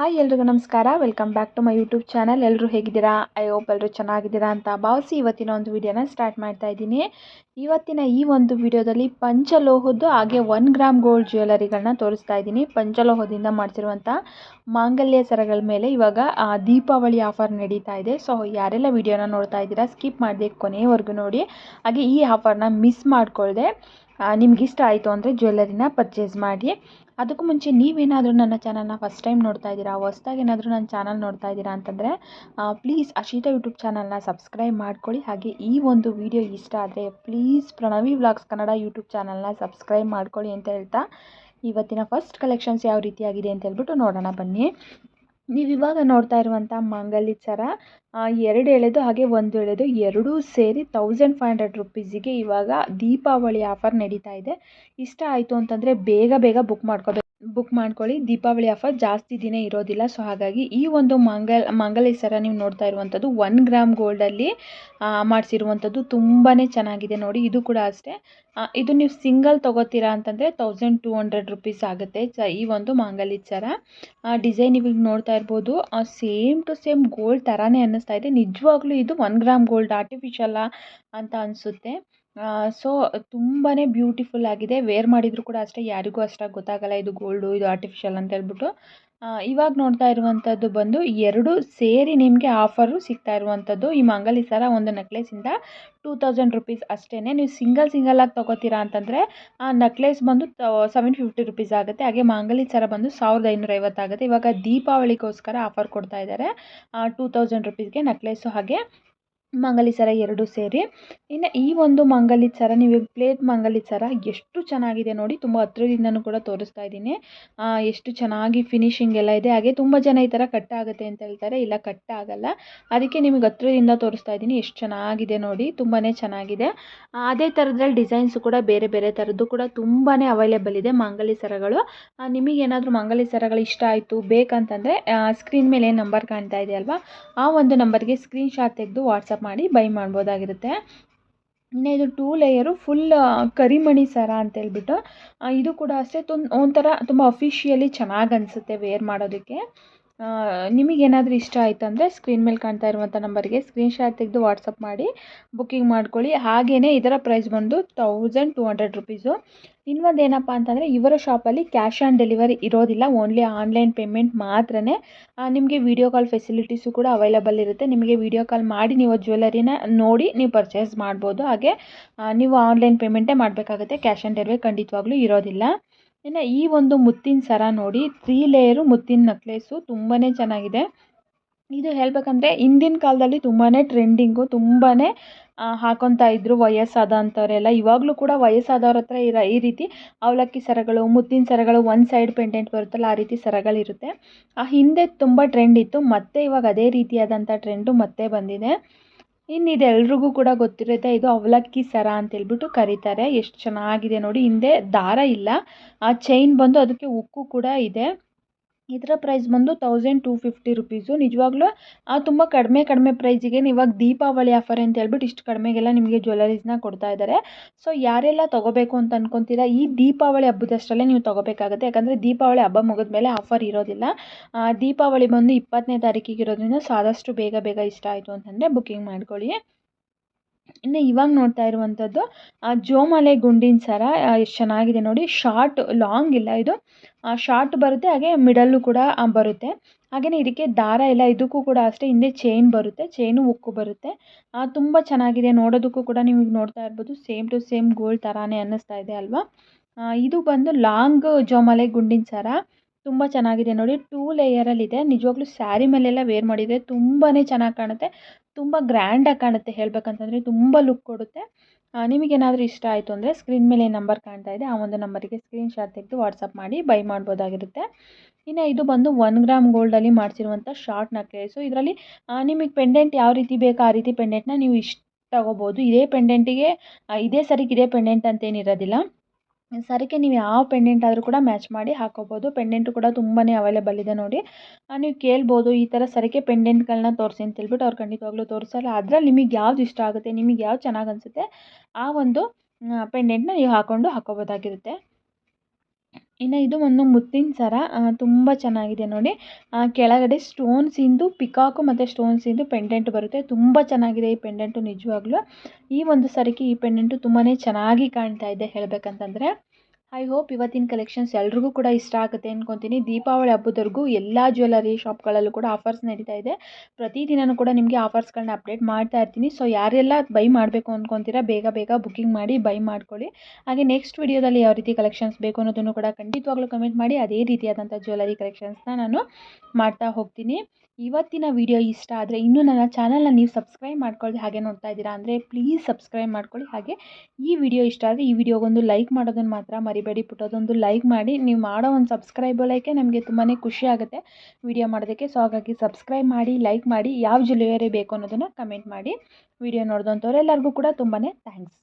Hi ಎಲ್ರಿಗೂ ನಮಸ್ಕಾರ. Welcome back to my YouTube channel ಎಲ್ಲರೂ ಹೇಗಿದ್ದೀರಾ? ಐ ಹೋಪ್ ಎಲ್ಲರೂ ಚೆನ್ನಾಗಿದ್ದೀರಾ ಅಂತ ಭಾವಿಸಿ ಇವತ್ತಿನ ಒಂದು ವಿಡಿಯೋನ ಸ್ಟಾರ್ಟ್ ಮಾಡ್ತಾ ಇದ್ದೀನಿ. ಇವತ್ತಿನ ಈ ಒಂದು ವಿಡಿಯೋದಲ್ಲಿ ಪಂಚಲೋಹದ್ದು ಹಾಗೆ ಒನ್ ಗ್ರಾಮ್ ಗೋಲ್ಡ್ ಜ್ಯುವೆಲರಿಗಳನ್ನ ತೋರಿಸ್ತಾ ಇದ್ದೀನಿ. ಪಂಚಲೋಹದಿಂದ ಮಾಡಿಸಿರುವಂಥ ಮಾಂಗಲ್ಯ ಸರಗಳ ಮೇಲೆ ಇವಾಗ ದೀಪಾವಳಿ ಆಫರ್ ನಡೀತಾ ಇದೆ. ಸೊ ಯಾರೆಲ್ಲ ವಿಡಿಯೋನ ನೋಡ್ತಾ ಇದ್ದೀರಾ ಸ್ಕಿಪ್ ಮಾಡದೆ ಕೊನೆಯವರೆಗೂ ನೋಡಿ. ಹಾಗೆ ಈ ಆಫರ್ನ ಮಿಸ್ ಮಾಡಿಕೊಳ್ಳದೆ ನಿಮ್ಗೆ ಇಷ್ಟ ಆಯಿತು ಅಂದರೆ ಜ್ಯುವೆಲ್ಲರಿನ ಪರ್ಚೇಸ್ ಮಾಡಿ. ಅದಕ್ಕೂ ಮುಂಚೆ ನೀವೇನಾದರೂ ನನ್ನ ಚಾನಲ್ನ ಫಸ್ಟ್ ಟೈಮ್ ನೋಡ್ತಾ ಇದ್ದೀರಾ, ಹೊಸ್ದಾಗಿ ಏನಾದರೂ ನನ್ನ ಚಾನಲ್ ನೋಡ್ತಾ ಇದ್ದೀರಾ ಅಂತಂದರೆ ಪ್ಲೀಸ್ ಅಶೀತಾ ಯೂಟ್ಯೂಬ್ ಚಾನಲ್ನ ಸಬ್ಸ್ಕ್ರೈಬ್ ಮಾಡ್ಕೊಳ್ಳಿ. ಹಾಗೆ ಈ ಒಂದು ವಿಡಿಯೋ ಇಷ್ಟ ಆದರೆ please Pranavi vlogs Kannada YouTube ಚಾನಲ್ನ ಸಬ್ಸ್ಕ್ರೈಬ್ ಮಾಡ್ಕೊಳ್ಳಿ ಅಂತ ಹೇಳ್ತಾ ಇವತ್ತಿನ ಫಸ್ಟ್ ಕಲೆಕ್ಷನ್ಸ್ ಯಾವ ರೀತಿಯಾಗಿದೆ ಅಂತ ಹೇಳ್ಬಿಟ್ಟು ನೋಡೋಣ ಬನ್ನಿ. ನೀವು ಇವಾಗ ನೋಡ್ತಾ ಇರುವಂಥ ಮಾಂಗಲ್ಯ ಸರ ಎರಡು ಎಳೆದು ಹಾಗೆ ಒಂದು ಎಳೆದು ಎರಡೂ ಸೇರಿ ತೌಸಂಡ್ ಫೈವ್ ಹಂಡ್ರೆಡ್ ರುಪೀಸಿಗೆ ಇವಾಗ ದೀಪಾವಳಿ ಆಫರ್ ನಡೀತಾ ಇದೆ. ಇಷ್ಟ ಆಯಿತು ಅಂತಂದರೆ ಬೇಗ ಬೇಗ ಬುಕ್ ಮಾಡ್ಕೋಬೇಕು. ಬುಕ್ ಮಾಡ್ಕೊಳ್ಳಿ. ದೀಪಾವಳಿ ಆಫರ್ ಜಾಸ್ತಿ ದಿನ ಇರೋದಿಲ್ಲ. ಸೊ ಹಾಗಾಗಿ ಈ ಒಂದು ಮಾಂಗಲ್ ಮಾಂಗಲ್ಯ ಸರ ನೀವು ನೋಡ್ತಾ ಇರುವಂಥದ್ದು ಒನ್ ಗ್ರಾಮ್ ಗೋಲ್ಡಲ್ಲಿ ಮಾಡಿಸಿರುವಂಥದ್ದು ತುಂಬಾ ಚೆನ್ನಾಗಿದೆ ನೋಡಿ. ಇದು ಕೂಡ ಅಷ್ಟೇ. ಇದು ನೀವು ಸಿಂಗಲ್ ತೊಗೋತೀರಾ ಅಂತಂದರೆ ತೌಸಂಡ್ ಟೂ ಹಂಡ್ರೆಡ್ ರುಪೀಸ್ ಆಗುತ್ತೆ ಚ, ಈ ಒಂದು ಮಾಂಗಲ್ಯ ಸರ ಡಿಸೈನ್ ಇವಾಗ ನೋಡ್ತಾ ಇರ್ಬೋದು. ಸೇಮ್ ಟು ಸೇಮ್ ಗೋಲ್ಡ್ ಥರನೇ ಅನ್ನಿಸ್ತಾ ಇದೆ. ನಿಜವಾಗ್ಲೂ ಇದು ಒನ್ ಗ್ರಾಮ್ ಗೋಲ್ಡ್ ಆರ್ಟಿಫಿಷಿಯಲ್ಲ ಅಂತ ಅನಿಸುತ್ತೆ. ಸೊ ತುಂಬಾ ಬ್ಯೂಟಿಫುಲ್ ಆಗಿದೆ. ವೇರ್ ಮಾಡಿದರೂ ಕೂಡ ಅಷ್ಟೇ, ಯಾರಿಗೂ ಅಷ್ಟಾಗಿ ಗೊತ್ತಾಗಲ್ಲ. ಇದು ಗೋಲ್ಡು ಇದು ಆರ್ಟಿಫಿಷಿಯಲ್ ಅಂತ ಹೇಳ್ಬಿಟ್ಟು. ಇವಾಗ ನೋಡ್ತಾ ಇರುವಂಥದ್ದು ಬಂದು, ಎರಡು ಸೇರಿ ನಿಮಗೆ ಆಫರು ಸಿಗ್ತಾ ಇರುವಂಥದ್ದು ಈ ಮಂಗಲಿ ಸರ ಒಂದು ನೆಕ್ಲೆಸಿಂದ ಟೂ ತೌಸಂಡ್ ರುಪೀಸ್ ಅಷ್ಟೇ ನೀವು ಸಿಂಗಲ್ ಸಿಂಗಲಾಗಿ ತೊಗೋತೀರಾ ಅಂತಂದರೆ, ಆ ನೆಕ್ಲೆಸ್ ಬಂದು ಸೆವೆನ್ ಫಿಫ್ಟಿ ರುಪೀಸ್ ಆಗುತ್ತೆ. ಹಾಗೆ ಮಾಂಗಲಿ ಸರ ಬಂದು ಸಾವಿರದ ಐನೂರ ಐವತ್ತಾಗುತ್ತೆ ಇವಾಗ ದೀಪಾವಳಿಗೋಸ್ಕರ ಆಫರ್ ಕೊಡ್ತಾ ಇದ್ದಾರೆ ಟೂ ತೌಸಂಡ್ ರುಪೀಸ್ಗೆ ನೆಕ್ಲೆಸ್ಸು ಹಾಗೆ ಮಾಂಗಲ್ಯ ಸರ ಎರಡು ಸೇರಿ. ಇನ್ನು ಈ ಒಂದು ಮಾಂಗಲ್ಯ ಸರ ನೀವು ಪ್ಲೇಟ್ ಮಾಂಗಲ್ಯ ಸರ ಎಷ್ಟು ಚೆನ್ನಾಗಿದೆ ನೋಡಿ. ತುಂಬ ಹತ್ರದಿಂದನೂ ಕೂಡ ತೋರಿಸ್ತಾ ಇದ್ದೀನಿ. ಎಷ್ಟು ಚೆನ್ನಾಗಿ ಫಿನಿಶಿಂಗ್ ಎಲ್ಲ ಇದೆ. ಹಾಗೆ ತುಂಬ ಜನ ಈ ಥರ ಕಟ್ ಆಗುತ್ತೆ ಅಂತ ಹೇಳ್ತಾರೆ. ಇಲ್ಲ ಕಟ್ ಆಗಲ್ಲ. ಅದಕ್ಕೆ ನಿಮಗೆ ಹತ್ರದಿಂದ ತೋರಿಸ್ತಾ ಇದ್ದೀನಿ. ಎಷ್ಟು ಚೆನ್ನಾಗಿದೆ ನೋಡಿ. ತುಂಬಾ ಚೆನ್ನಾಗಿದೆ. ಅದೇ ಥರದ್ರಲ್ಲಿ ಡಿಸೈನ್ಸು ಕೂಡ ಬೇರೆ ಬೇರೆ ಥರದ್ದು ಕೂಡ ತುಂಬಾ ಅವೈಲೇಬಲ್ ಇದೆ ಮಾಂಗಲ್ಯ ಸರಗಳು ನಿಮಗೆ ನಿಮಗೇನಾದರೂ ಮಾಂಗಲ್ಯ ಸರಗಳು ಇಷ್ಟ ಆಯಿತು, ಬೇಕಂತಂದರೆ ಸ್ಕ್ರೀನ್ ಮೇಲೆ ನಂಬರ್ ಕಾಣ್ತಾ ಇದೆ ಅಲ್ವಾ? ಆ ಒಂದು ನಂಬರ್ಗೆ ಸ್ಕ್ರೀನ್ ಶಾಟ್ ತೆಗೆದು ವಾಟ್ಸಪ್ ಮಾಡಿ ಬೈ ಮಾಡ್ಬೋದಾಗಿರುತ್ತೆ. ಇನ್ನು ಇದು ಟೂ ಲೇಯರು ಫುಲ್ ಕರಿಮಣಿ ಸರ ಅಂತೇಳ್ಬಿಟ್ಟು ಇದು ಕೂಡ ಅಷ್ಟೇ ತುನ್, ಒಂಥರ ತುಂಬ ಅಫಿಷಿಯಲಿ ಚೆನ್ನಾಗಿ ಅನಿಸುತ್ತೆ ವೇರ್ ಮಾಡೋದಕ್ಕೆ. ನಿಮಗೇನಾದರೂ ಇಷ್ಟ ಆಯ್ತು ಅಂದರೆ ಸ್ಕ್ರೀನ್ ಮೇಲೆ ಕಾಣ್ತಾ ಇರುವಂಥ ನಂಬರ್ಗೆ ಸ್ಕ್ರೀನ್ ಶಾಟ್ ತೆಗೆದು ವಾಟ್ಸಪ್ ಮಾಡಿ ಬುಕ್ಕಿಂಗ್ ಮಾಡ್ಕೊಳ್ಳಿ. ಹಾಗೆಯೇ ಇದರ ಪ್ರೈಸ್ ಬಂದು ತೌಸಂಡ್ ಟೂ ಹಂಡ್ರೆಡ್ ರುಪೀಸು ಇನ್ನೊಂದು ಏನಪ್ಪ ಅಂತಂದರೆ ಇವರ ಶಾಪಲ್ಲಿ ಕ್ಯಾಶ್ ಆನ್ ಡೆಲಿವರಿ ಇರೋದಿಲ್ಲ ಓನ್ಲಿ ಆನ್ಲೈನ್ ಪೇಮೆಂಟ್ ಮಾತ್ರ ನಿಮಗೆ ವಿಡಿಯೋ ಕಾಲ್ ಫೆಸಿಲಿಟೀಸು ಕೂಡ ಅವೈಲಬಲ್ ಇರುತ್ತೆ. ನಿಮಗೆ ವಿಡಿಯೋ ಕಾಲ್ ಮಾಡಿ ನೀವು ಜ್ಯುವೆಲರಿನ ನೋಡಿ ನೀವು ಪರ್ಚೇಸ್ ಮಾಡ್ಬೋದು. ಹಾಗೆ ನೀವು ಆನ್ಲೈನ್ ಪೇಮೆಂಟೇ ಮಾಡಬೇಕಾಗುತ್ತೆ. ಕ್ಯಾಶ್ ಆನ್ ಡೆಲಿವರಿ ಖಂಡಿತವಾಗ್ಲೂ ಇರೋದಿಲ್ಲ. ಇನ್ನು ಈ ಒಂದು ಮುತ್ತಿನ ಸರ ನೋಡಿ ತ್ರೀ ಲೇಯರು ಮುತ್ತಿನ ನೆಕ್ಲೇಸು ತುಂಬಾ ಚೆನ್ನಾಗಿದೆ. ಇದು ಹೇಳಬೇಕಂದ್ರೆ ಹಿಂದಿನ ಕಾಲದಲ್ಲಿ ತುಂಬಾ ಟ್ರೆಂಡಿಂಗು ತುಂಬಾ ಹಾಕೊತಾ ಇದ್ರು ವಯಸ್ಸಾದಂಥವರೆಲ್ಲ ಇವಾಗಲೂ ಕೂಡ ವಯಸ್ಸಾದವ್ರ ಹತ್ರ ಇರೋ, ಈ ರೀತಿ ಅವಲಕ್ಕಿ ಸರಗಳು, ಮುತ್ತಿನ ಸರಗಳು ಒನ್ ಸೈಡ್ ಪೆಂಡೆಂಟ್ ಬರುತ್ತಲ್ಲ, ಆ ರೀತಿ ಸರಗಳಿರುತ್ತೆ. ಆ ಹಿಂದೆ ತುಂಬ ಟ್ರೆಂಡ್ ಇತ್ತು, ಮತ್ತೆ ಇವಾಗ ಅದೇ ರೀತಿಯಾದಂಥ ಟ್ರೆಂಡು ಮತ್ತೆ ಬಂದಿದೆ. ಇನ್ನು ಇದು ಎಲ್ರಿಗೂ ಕೂಡ ಗೊತ್ತಿರುತ್ತೆ ಇದು ಅವಲಕ್ಕಿ ಸರ ಅಂತ ಹೇಳ್ಬಿಟ್ಟು ಕರೀತಾರೆ. ಎಷ್ಟು ಚೆನ್ನಾಗಿದೆ ನೋಡಿ, ಹಿಂದೆ ದಾರ ಇಲ್ಲ. ಆ ಚೈನ್ ಬಂದು ಅದಕ್ಕೆ ಉಕ್ಕು ಕೂಡ ಇದೆ. ಇದರ ಪ್ರೈಸ್ ಬಂದು ತೌಸಂಡ್ ಟೂ ಫಿಫ್ಟಿ ರುಪೀಸು ನಿಜವಾಗ್ಲೂ ತುಂಬ ಕಡಿಮೆ ಕಡಿಮೆ ಪ್ರೈಸಿಗೆ ಇವಾಗ ದೀಪಾವಳಿ ಆಫರ್ ಅಂತ ಹೇಳ್ಬಿಟ್ಟು ಇಷ್ಟು ಕಡಿಮೆಗೆಲ್ಲ ನಿಮಗೆ ಜ್ಯುವೆಲರೀಸ್ನ ಕೊಡ್ತಾ ಇದ್ದಾರೆ ಸೊ ಯಾರೆಲ್ಲ ತೊಗೋಬೇಕು ಅಂತ ಅನ್ಕೊತೀರಾ, ಈ ದೀಪಾವಳಿ ಹಬ್ಬದಷ್ಟರಲ್ಲೇ ನೀವು ತೊಗೋಬೇಕಾಗುತ್ತೆ. ಯಾಕಂದರೆ ದೀಪಾವಳಿ ಹಬ್ಬ ಮುಗಿದ ಮೇಲೆ ಆಫರ್ ಇರೋದಿಲ್ಲ. ದೀಪಾವಳಿ ಬಂದು ಇಪ್ಪತ್ತನೇ ತಾರೀಕಿಗೆ ಇರೋದ್ರಿಂದ ಸೊ ಆದಷ್ಟು ಬೇಗ ಬೇಗ ಇಷ್ಟ ಆಯಿತು ಅಂತಂದರೆ ಬುಕ್ಕಿಂಗ್ ಮಾಡ್ಕೊಳ್ಳಿ. ಇನ್ನು ಇವಾಗ ನೋಡ್ತಾ ಇರುವಂಥದ್ದು ಜೋಮಾಲೆ ಗುಂಡಿನ ಸರ ಎಷ್ಟು ಚೆನ್ನಾಗಿದೆ ನೋಡಿ. ಶಾರ್ಟ್, ಲಾಂಗ್ ಇಲ್ಲ ಇದು. ಶಾರ್ಟ್ ಬರುತ್ತೆ, ಹಾಗೆ ಮಿಡಲ್ಲು ಕೂಡ ಬರುತ್ತೆ. ಹಾಗೆಯೇ ಇದಕ್ಕೆ ದಾರ ಎಲ್ಲ, ಇದಕ್ಕೂ ಕೂಡ ಅಷ್ಟೇ, ಹಿಂದೆ ಚೈನ್ ಬರುತ್ತೆ, ಚೈನು ಉಕ್ಕು ಬರುತ್ತೆ. ತುಂಬ ಚೆನ್ನಾಗಿದೆ. ನೋಡೋದಕ್ಕೂ ಕೂಡ ನೀವು ನೋಡ್ತಾ ಇರ್ಬೋದು, ಸೇಮ್ ಟು ಸೇಮ್ ಗೋಲ್ಡ್ ಥರಾನೇ ಅನ್ನಿಸ್ತಾ ಇದೆ ಅಲ್ವಾ? ಇದು ಬಂದು ಲಾಂಗ್ ಜೋಮಾಲೆ ಗುಂಡಿನ ಸರ. ತುಂಬ ಚೆನ್ನಾಗಿದೆ ನೋಡಿ. ಟೂ ಲೇಯರಲ್ಲಿದೆ ನಿಜವಾಗ್ಲೂ ಸ್ಯಾರಿ ಮೇಲೆಲ್ಲ ವೇರ್ ಮಾಡಿದರೆ ತುಂಬಾ ಚೆನ್ನಾಗಿ ಕಾಣುತ್ತೆ. ತುಂಬ ಗ್ರ್ಯಾಂಡಾಗಿ ಕಾಣುತ್ತೆ ಹೇಳ್ಬೇಕಂತಂದರೆ. ತುಂಬ ಲುಕ್ ಕೊಡುತ್ತೆ. ನಿಮಗೇನಾದರೂ ಇಷ್ಟ ಆಯಿತು ಅಂದರೆ ಸ್ಕ್ರೀನ್ ಮೇಲೆ ನಂಬರ್ ಕಾಣ್ತಾ ಇದೆ. ಆ ಒಂದು ನಂಬರಿಗೆ ಸ್ಕ್ರೀನ್ ಶಾಟ್ ತೆಗೆದು ವಾಟ್ಸಪ್ ಮಾಡಿ ಬೈ ಮಾಡ್ಬೋದಾಗಿರುತ್ತೆ. ಇನ್ನು ಇದು ಬಂದು ಒನ್ ಗ್ರಾಮ್ ಗೋಲ್ಡಲ್ಲಿ ಮಾಡಿಸಿರುವಂಥ ಶಾರ್ಟ್ ನೆಕ್ಲೇಸು ಇದರಲ್ಲಿ ನಿಮಗೆ ಪೆಂಡೆಂಟ್ ಯಾವ ರೀತಿ ಬೇಕು ಆ ರೀತಿ ಪೆಂಡೆಂಟ್ನ ನೀವು ಇಷ್ಟು ತಗೋಬೋದು. ಇದೇ ಪೆಂಡೆಂಟಿಗೆ ಇದೇ ಸರಿಗೆ ಇದೇ ಪೆಂಡೆಂಟ್ ಅಂತೇನಿರೋದಿಲ್ಲ. ಸರಕ್ಕೆ ನೀವು ಯಾವ ಪೆಂಡೆಂಟ್ ಆದರೂ ಕೂಡ ಮ್ಯಾಚ್ ಮಾಡಿ ಹಾಕೋಬೋದು. ಪೆಂಡೆಂಟು ಕೂಡ ತುಂಬಾ ಅವೈಲೇಬಲ್ ಇದೆ ನೋಡಿ. ನೀವು ಕೇಳ್ಬೋದು ಈ ಥರ ಸರಿಗೆ ಪೆಂಡೆಂಟ್ಗಳನ್ನ ತೋರಿಸಿ ಅಂತ ಹೇಳ್ಬಿಟ್ಟು ಅವ್ರು ಖಂಡಿತವಾಗ್ಲೂ ತೋರಿಸಲ್ಲ ಅದ್ರಲ್ಲಿ ನಿಮಗೆ ಯಾವ್ದು ಇಷ್ಟ ಆಗುತ್ತೆ, ನಿಮಗೆ ಯಾವ್ದು ಚೆನ್ನಾಗಿ ಅನಿಸುತ್ತೆ, ಆ ಒಂದು ಪೆಂಡೆಂಟ್ನ ನೀವು ಹಾಕ್ಕೊಂಡು ಹಾಕೋಬೋದಾಗಿರುತ್ತೆ. ಇನ್ನು ಇದು ಒಂದು ಮುತ್ತಿನ ಸರ ತುಂಬ ಚೆನ್ನಾಗಿದೆ ನೋಡಿ. ಕೆಳಗಡೆ ಸ್ಟೋನ್ಸಿಂದು ಪಿಕಾಕು ಮತ್ತು ಸ್ಟೋನ್ಸಿಂದು ಪೆಂಡೆಂಟ್ ಬರುತ್ತೆ. ತುಂಬ ಚೆನ್ನಾಗಿದೆ ಈ ಪೆಂಡೆಂಟು ನಿಜವಾಗ್ಲೂ. ಈ ಒಂದು ಸರಕ್ಕೆ ಈ ಪೆಂಡೆಂಟು ತುಂಬಾ ಚೆನ್ನಾಗಿ ಕಾಣ್ತಾ ಇದೆ ಹೇಳಬೇಕಂತಂದರೆ. ಐ ಹೋಪ್ ಇವತ್ತಿನ ಕಲೆಕ್ಷನ್ಸ್ ಎಲ್ರಿಗೂ ಕೂಡ ಇಷ್ಟ ಆಗುತ್ತೆ ಅಂದ್ಕೊತೀನಿ ದೀಪಾವಳಿ ಹಬ್ಬದವರೆಗೂ ಎಲ್ಲ ಜ್ಯುವೆಲರಿ ಶಾಪ್ಗಳಲ್ಲೂ ಕೂಡ ಆಫರ್ಸ್ ನಡೀತಾ ಇದೆ. ಪ್ರತಿದಿನವೂ ಕೂಡ ನಿಮಗೆ ಆಫರ್ಸ್ಗಳನ್ನ ಅಪ್ಡೇಟ್ ಮಾಡ್ತಾ ಇರ್ತೀನಿ. ಸೊ ಯಾರೆಲ್ಲ ಬೈ ಮಾಡಬೇಕು ಅಂದ್ಕೊತೀರಾ ಬೇಗ ಬೇಗ ಬುಕ್ಕಿಂಗ್ ಮಾಡಿ ಬೈ ಮಾಡ್ಕೊಳ್ಳಿ. ಹಾಗೆ ನೆಕ್ಸ್ಟ್ ವೀಡಿಯೋದಲ್ಲಿ ಯಾವ ರೀತಿ ಕಲೆಕ್ಷನ್ಸ್ ಬೇಕು ಅನ್ನೋದನ್ನು ಕೂಡ ಖಂಡಿತವಾಗ್ಲೂ ಕಮೆಂಟ್ ಮಾಡಿ. ಅದೇ ರೀತಿಯಾದಂಥ ಜ್ಯುವೆಲರಿ ಕಲೆಕ್ಷನ್ಸ್ನ ನಾನು ಮಾಡ್ತಾ ಹೋಗ್ತೀನಿ. ಇವತ್ತಿನ ವಿಡಿಯೋ ಇಷ್ಟ ಆದರೆ ಇನ್ನೂ ನನ್ನ ಚಾನಲ್ನ ನೀವು ಸಬ್ಸ್ಕ್ರೈಬ್ ಮಾಡ್ಕೊಳ್ಳಿ, ಹಾಗೆ ನೋಡ್ತಾ ಇದ್ದೀರಾ ಅಂದರೆ ಪ್ಲೀಸ್ ಸಬ್ಸ್ಕ್ರೈಬ್ ಮಾಡ್ಕೊಳ್ಳಿ, ಹಾಗೆ ಈ ವಿಡಿಯೋ ಇಷ್ಟ ಆದರೆ ಈ ವಿಡಿಯೋಗೊಂದು ಲೈಕ್ ಮಾಡೋದನ್ನು ಮಾತ್ರ ಮರಿಬೇಡಿ, ಪುಟ್ಟದೊಂದು ಲೈಕ್ ಮಾಡಿ, ನೀವು ಮಾಡೋ ಒಂದು ಸಬ್ಸ್ಕ್ರೈಬ್ ಲೈಕೆ ನಮಗೆ ತುಂಬಾ ಖುಷಿ ಆಗುತ್ತೆ. ವಿಡಿಯೋ ಮಾಡೋದಕ್ಕೆ ಸೊ ಹಾಗಾಗಿ ಸಬ್ಸ್ಕ್ರೈಬ್ ಮಾಡಿ ಲೈಕ್ ಮಾಡಿ, ಯಾವ ಜ್ಯುವೆಲರಿ ಬೇಕು ಅನ್ನೋದನ್ನು ಕಮೆಂಟ್ ಮಾಡಿ. ವಿಡಿಯೋ ನೋಡಿದಂಥವ್ರು ಎಲ್ಲರಿಗೂ ಕೂಡ ತುಂಬಾ ಥ್ಯಾಂಕ್ಸ್